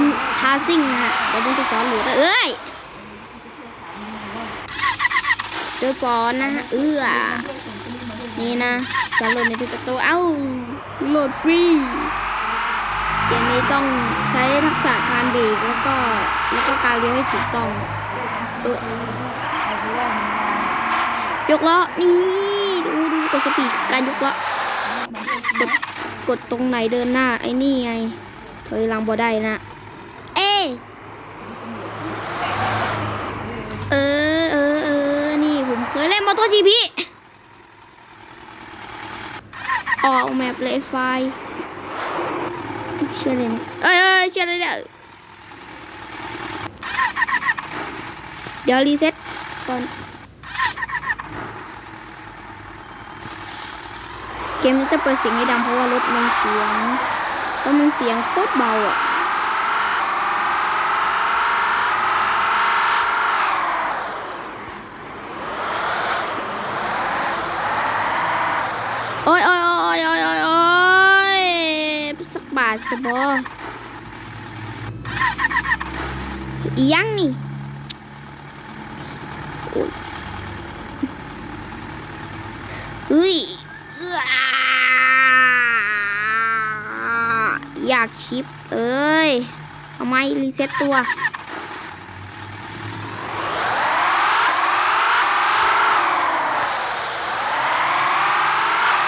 มทาซิ่งนะฮะเดี๋ยวผมจะสอนหลูดเอ้ยเดี๋ยวสอนนะฮะเอื้อนี่นะสอนหลดในเพจตัวเอ้าโหลดฟรีเกมนี้ต้องใช้ทักษะการเบรกแล้วก็แล้วก็การเลี้ยวให้ถูกต้องเออยกล้อนี่ดูดูกดสปีดการยกล้อกดกดตรงไหนเดินหน้าไอ้นี่ไงถอยหลังบ่ได้นะเอยเออเออเออนี่ผม เล่นมอเตอร์จีพีออกแมปเลยไฟเชื่อเลยเนี่ยเอ้ยเอ้ยเชื่อเลยเนี่ยเดี๋ยวรีเซ็ตก่อน เกมนี้จะเปิดเสียงให้ดังเพราะว่ารถมันเสียงรถมันเสียงโคตรเบาอะ โอ้ยโอ้ยโอ้ยโอ้ยโอ้ยโอ้ย สบาสบอยังนี่อ้ยเฮ้ยอยากชิป เอ้ยทำไมรีเซ็ตตัว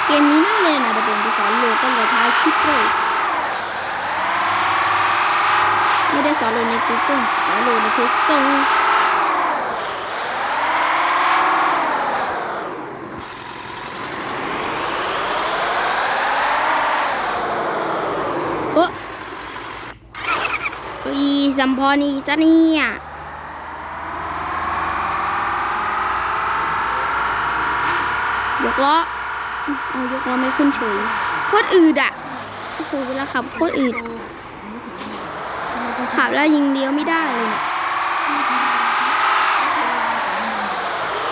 เกมนี้น่าเล่นนะเดี๋ยวผมไปสอนโลดตั้งแต่ท้ายคลิปเลย ไม่ได้สอนโหลใน Google สอนโลใน Play Store โอ้อีสัมพอนีซะเนี่ยยกล้อเอายกล้อไม่ขึ้นเฉยโคตรอืดอะ โอ้โหเวลาขับโคตรอืด ขับแล้วยิงเลี้ยวไม่ได้เลยเนี่ย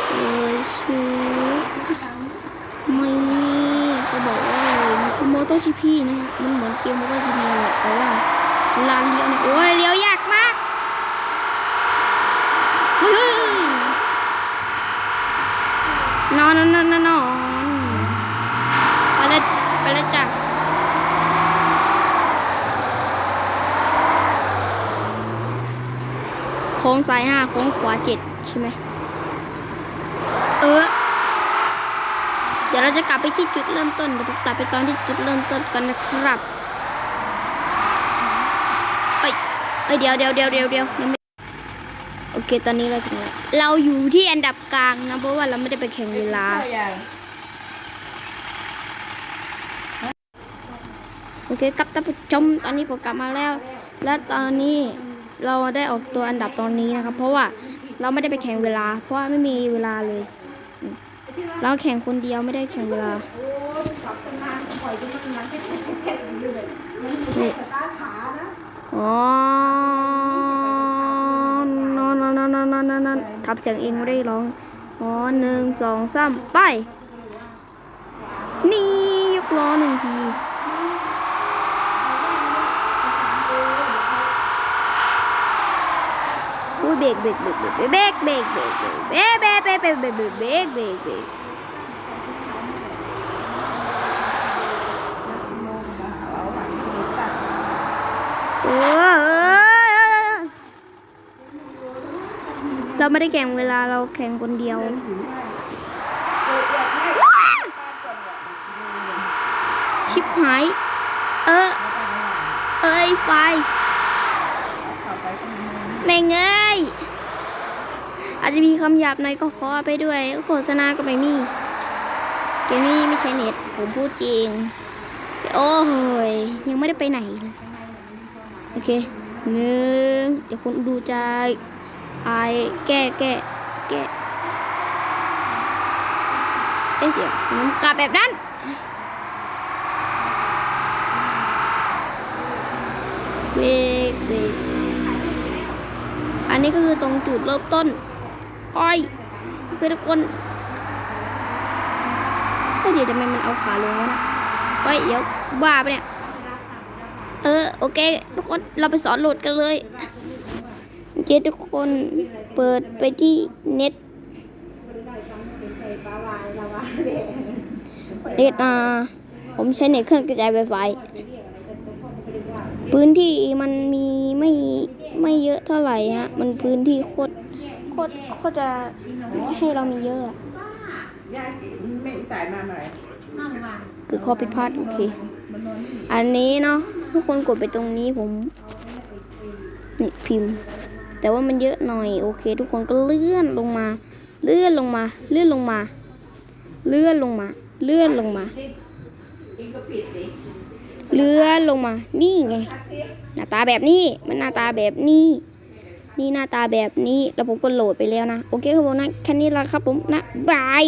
โอ้ยชิไม่เขาบอกว่าอะไรมันคือมอเตอร์จีพีนะฮะมันเหมือนเกมมอเตอร์จีพีเลยแต่ว่าลานเลี้ยวเนี่ยโอ้ยเลี้ยวยากมากเฮ้ยเฮ้ยเฮ้ยนอนนอนนอนนอนนอนไปเลยไปเลยจ้ะ โค้งซ้ายห้าโค้งขวาเจ็ดใช่ไหมเออ เดี๋ยวเราจะกลับไปที่จุดเริ่มต้นเดี๋ยวผมตัดไปตอนที่จุดเริ่มต้นกันนะครับเอ้ยเอ้ยเดี๋ยวเดี๋ยวเดี๋ยวเดี๋ยวเดี๋ยวยังไม่โอเคตอนนี้เราถึงแล้วเราอยู่ที่อันดับกลางนะเพราะว่าเราไม่ได้ไปแข่งเวลาโอเคครับท่านผู้ชมตอนนี้ผมกลับมาแล้ว และตอนนี้ เราได้ออกตัวอันดับตอนนี้นะครับ เพราะว่าเราไม่ได้ไปแข่งเวลา เพราะว่าไม่มีเวลาเลย เราแข่งคนเดียวไม่ได้แข่งเวลาอ๋อนอนนอนนอนนอนนอนนอนทำเสียงเองไม่ได้ร้องอ๋อหนึ่งสองสามไป นี่ยกล้อหนึ่งที เบรกเบรกเบรกเบรกเบรกเบรกเบรกเบรกเบรกเบรกเบรกเบรกเบรกเบรกเบรกเบรกเบรกเบรกโอ้ยเราไม่ได้แข่งเวลาเราแข่งคนเดียวชิบหายเออเอ้ยไฟแม่งเอ้ อาจจะมีคำหยาบในอยก็ขอไปด้วย โฆษณาก็ไม่มี เกมนี้ไม่ใช่เน็ต ผมพูดจริง โอ้ยยังไม่ได้ไปไหนเลยโอเคหนึ่งเดี๋ยวคุณดูใจไอแก้แก้แก้เอ๊ะเดี๋ยวมันกลับแบบนั้นเบรกเบรกอันนี้ก็คือตรงจุดเริ่มต้น อ้อยเพื่อนทุกคนเฮ้ยเดี๋ยวทำไมมันเอาขาลงวะนะเฮ้ยเดี๋ยวบ้าปะเนี่ย เออโอเค ทุกคนเราไปสอนโหลดกันเลยโอเคทุกคนเปิดไปที่เน็ตเน็ตอ่าผมใช้เน็ตเครื่องกระจายไวไฟพื้นที่มันมีไม่ไม่เยอะเท่าไหร่ฮะ มันพื้นที่โคตร โคตรโคตรจะให้เรามีเยอะอะยายไม่สายมาเมื่อไหร่คือข้อผิดพลาดโอเค อันนี้เนาะทุกคนกดไปตรงนี้ผมนี่พิมพ์ แต่ว่ามันเยอะหน่อยโอเค ทุกคนก็เลื่อนลงมา เลื่อนลงมา เลื่อนลงมา เลื่อนลงมา เลื่อนลงมาอิงก็ผิดสิเลื่อนลงมา นี่ไง หน้าตาแบบนี้ มันหน้าตาแบบนี้ นี่หน้าตาแบบนี้แล้วผมก็โหลดไปแล้วนะ โอเคครับผมนะแค่นี้ละครับผมนะบาย